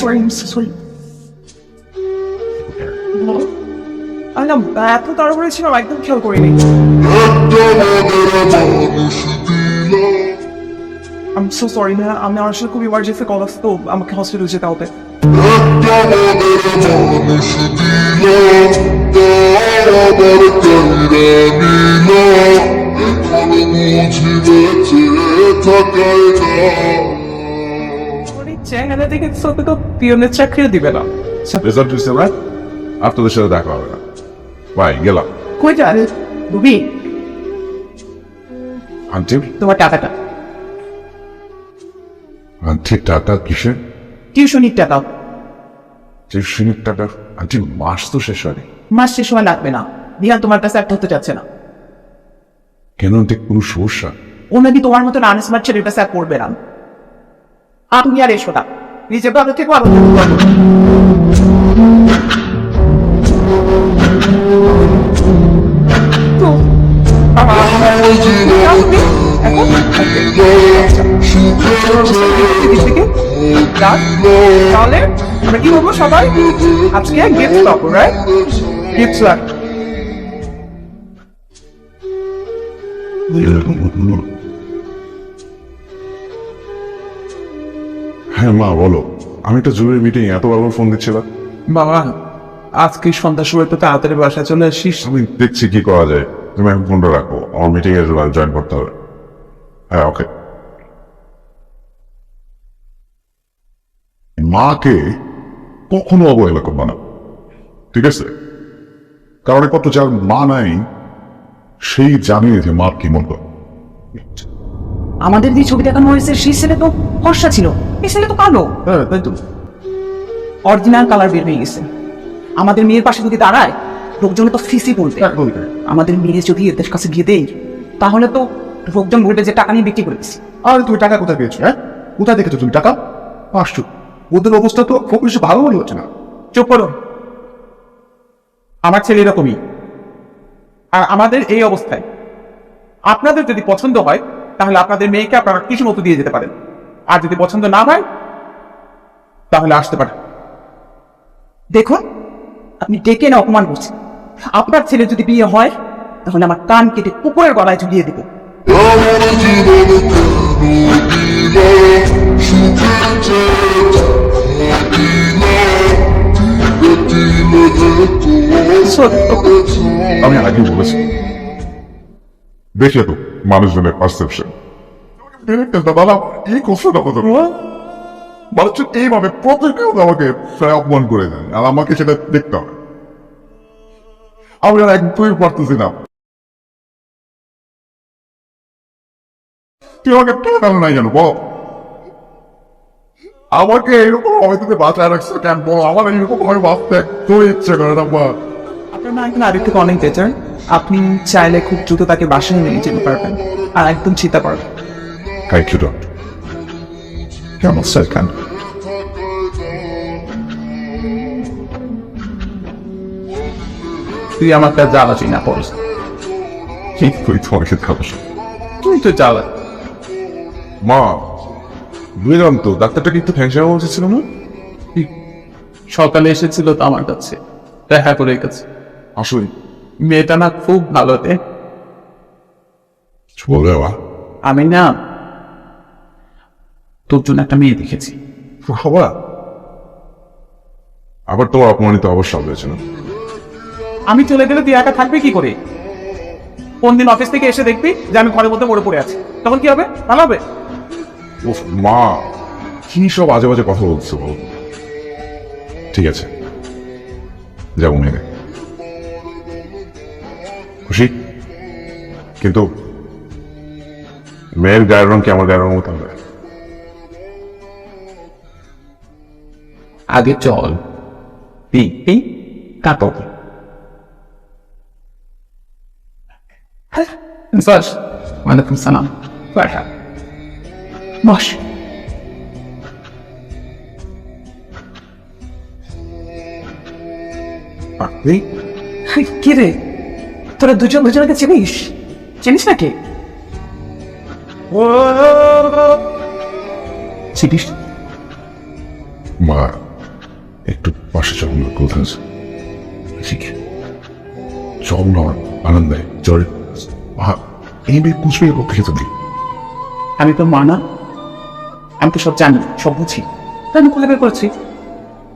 Sorry sorry আমি না এত তাড়াহুড়ো ছিলাম একদম খেয়াল করিনি। I'm so sorry, না, আমি আমার আসলে খুব ইমার্জেন্সি কল আসতো, আমাকে হসপিটাল যেতে হবে ওর এই তো পিয়নের চাকরিও দিবে না। রেজাল্ট না আপনাদের সাথে দেখা হবে না। বাই গেলাম। কই রুবি? আন্টি তোমার টাকাটা। আন্টি টাকা টিউশনির টাকা। টিউশনের টাকা? আন্টি মাস তো শেষ হয়নি। মাস শেষ সময় লাগবে না। রিয়ান তোমার কাছে একটা হতে চাচ্ছে না। কেন আন্টি কোনো সমস্যা? ও নাকি তোমার মতো আনস্মার্ট ছেলেটা স্যার করবে না। আর তুমি আর এসো না। নিজে ভালো থেকে আরও তাহলে আমরা কি বলব সবাই? আজকে গিফট পাবো রাইট গিফট স্যার হ্যাঁ মা বলো। আমি একটা জরুরি মিটিং এত বারবার ফোন দিচ্ছিলাম বাবা আজকে সন্ধ্যার সময় তো তাড়াতাড়ি বাসায় চলে আসিস। আমি দেখছি কি করা যায়। তুমি এখন ফোনটা রাখো। আমার মিটিং এ জয়েন করতে হবে। হ্যাঁ ওকে মাকে কখনো অবহেলা করবা না। ঠিক আছে? কারণ কত যার মা নাই সেই জানে যে মা কি মন। করে আমাদের যে ছবি দেখানো হয়েছে সেই ছেলে তো ফর্সা ছিল। ছেলে তো কালো। হ্যাঁ তাই তো। অরিজিনাল কালার বের হয়ে গেছে। আমাদের মেয়ের পাশে যদি দাঁড়ায় লোকজন তো ফিসি বলবে। আমাদের মেয়ে যদি এদের কাছে গিয়ে দেয় তাহলে তো লোকজন বলবে যে টাকা নিয়ে বিক্রি করে দিচ্ছি আর তুমি টাকা কোথায় পেয়েছ হ্যাঁ? কোথায় দেখেছ তুমি টাকা? পাঁচশো ওদের অবস্থা তো খুব বেশি ভালো মনে হচ্ছে না। চুপ করো। আমার ছেলে এরকমই। আর আমাদের এই অবস্থায়। আপনাদের যদি পছন্দ হয় তাহলে আপনাদের মেয়েকে আপনারা কিছু মতো দিয়ে যেতে পারেন। আর যদি পছন্দ না হয় তাহলে আসতে পারেন। দেখুন আপনি ডেকে না অপমান করছেন। আপনার ছেলে যদি বিয়ে হয় তাহলে আমার কান কেটে কুকুরের গলায় ঝুলিয়ে দেবো। আমি আগে বলেছি। দেখলে তো মানুষজনের পারসেপশন দাদা এই কষ্টটা কত মানুষ এইভাবে প্রত্যেকেও আমাকে প্রায় অপমান করে দেন আর আমাকে সেটা দেখতে হবে আমি আর একদমই পারতেছি না তুই আমাকে কেন নাই জানো বল আমাকে এরকম তুমি বাঁচায় রাখছো কেন বল আমার এরকম ভাবে বাঁচতে একদম ইচ্ছে করে না বা আপনার মা এখন আরেকটু অনেক বেটার আপনি চাইলে খুব দ্রুত তাকে বাসায় নিয়ে যেতে পারবেন। আর একদম চিন্তা পারবেন থ্যাংক ইউ ডক্টর কেমন স্যার কেন তুই আমার কাছে জ্বালাবি না পড়স ঠিক কই তোমাকে খাব তুই তো জ্বালা মা বুঝলাম তো ডাক্তারটা কিন্তু ফ্যাংশন বলছিল না সকালে এসেছিল তো আমার কাছে দেখা করে গেছে আসলে মেয়েটা না খুব ভালো রে বলবে মা আমি না তোর জন্য একটা মেয়ে দেখেছি। বাবা আবার তোমার অপমানিত অবস্থা হয়েছে না আমি চলে গেলে তুই একা থাকবি কি করে? কোন দিন অফিস থেকে এসে দেখবি যে আমি ঘরের মধ্যে মরে পড়ে আছি। তখন কি হবে? ভালো হবে উফ, মা কি সব আজে বাজে কথা বলছো বল ঠিক আছে যাব মেয়ে খুশি? কিন্তু মেয়ের গায়ের রং কি আমার গায়ের রং মতো হবে? আগে চল। পি পি তারপর বাস ওয়ালাইকুম সালাম। বস। আপনি? কি রে? তোরা দুজন দুজনকে চিনিস? চিনিস নাকি? চিনিস মা একটু পাশে চল না কোথায় ঠিক। চল না আমার আনন্দ চল। এই মেয়ে কুচবে কোথেকে তুমি আমি তো মা না। আমি তো সব জানি সব বুঝি। তাই আমি বের করেছি।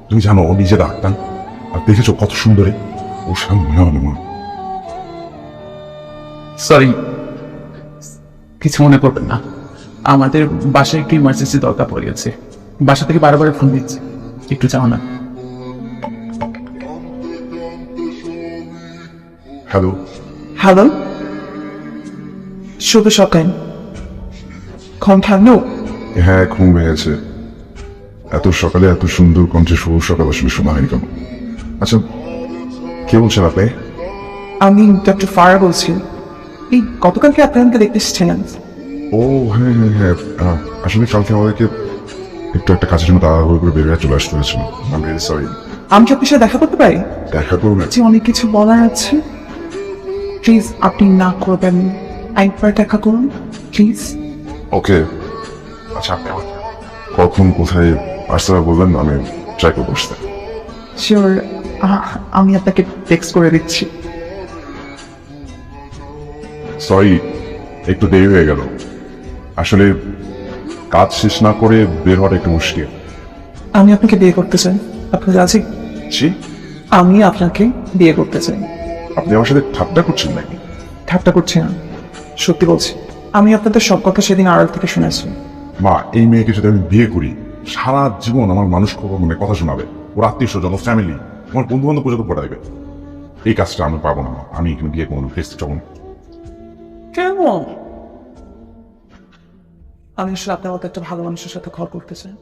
তুমি জানো ও নিজে ডাক্তার আর দেখেছ কত সুন্দরে? ও সামনে আমাদের মা। সরি কিছু মনে করবেন না। আমাদের বাসায় একটু ইমার্জেন্সি দরকার পড়ে গেছে বাসা থেকে বারবার ফোন দিচ্ছে। একটু যাও না। হ্যালো হ্যালো শুভ সকাল। ঘুম ভাঙলো হ্যাঁ ঘুম হয়েছে এত সকালে এত সুন্দর কণ্ঠে শুভ সকাল আসলে শোনা হয়নি কেন আচ্ছা কে বলছেন আপনি? আমি ডক্টর ফারা বলছি। এই গতকালকে আপনাকে দেখতে এসেছিলেন ও হ্যাঁ হ্যাঁ হ্যাঁ। আসলে কালকে আমাদেরকে একটু একটা কাজের জন্য তাড়াহুড়ো করে বেরিয়ে চলে আসতে হয়েছিল। আমি সরি আমি কি আপনার সাথে দেখা করতে পারি? দেখা করুন। অনেক কিছু বলার আছে। প্লিজ আপনি না করবেন। একবার দেখা করুন প্লিজ ওকে আচ্ছা আপনি কখন কোথায় আসতে বলবেন আমি ট্রাই করে বসতে শিওর আমি আপনাকে টেক্সট করে দিচ্ছি। সরি একটু দেরি হয়ে গেল। আসলে কাজ শেষ না করে বের হওয়াটা একটু মুশকিল। আমি আপনাকে বিয়ে করতে চাই। আপনি রাজি জি আমি আপনাকে বিয়ে করতে চাই। আপনি আমার সাথে ঠাট্টা করছেন নাকি? ঠাট্টা করছি না। সত্যি বলছি আমি আপনাদের সব কথা সেদিন আড়াল থেকে শুনেছি। মা এই মেয়েকে যদি আমি বিয়ে করি। সারা জীবন আমার মানুষ মানে কথা শোনাবে। ওর আত্মীয় স্বজন ফ্যামিলি আমার বন্ধু বান্ধব পর্যন্ত পড়াইবে এই কাজটা আমি পাবো না আমি এখানে বিয়ে করব ফেস চলুন কেমন? আমি আসলে আপনার মতো একটা ভালো মানুষের সাথে ঘর করতে চাই।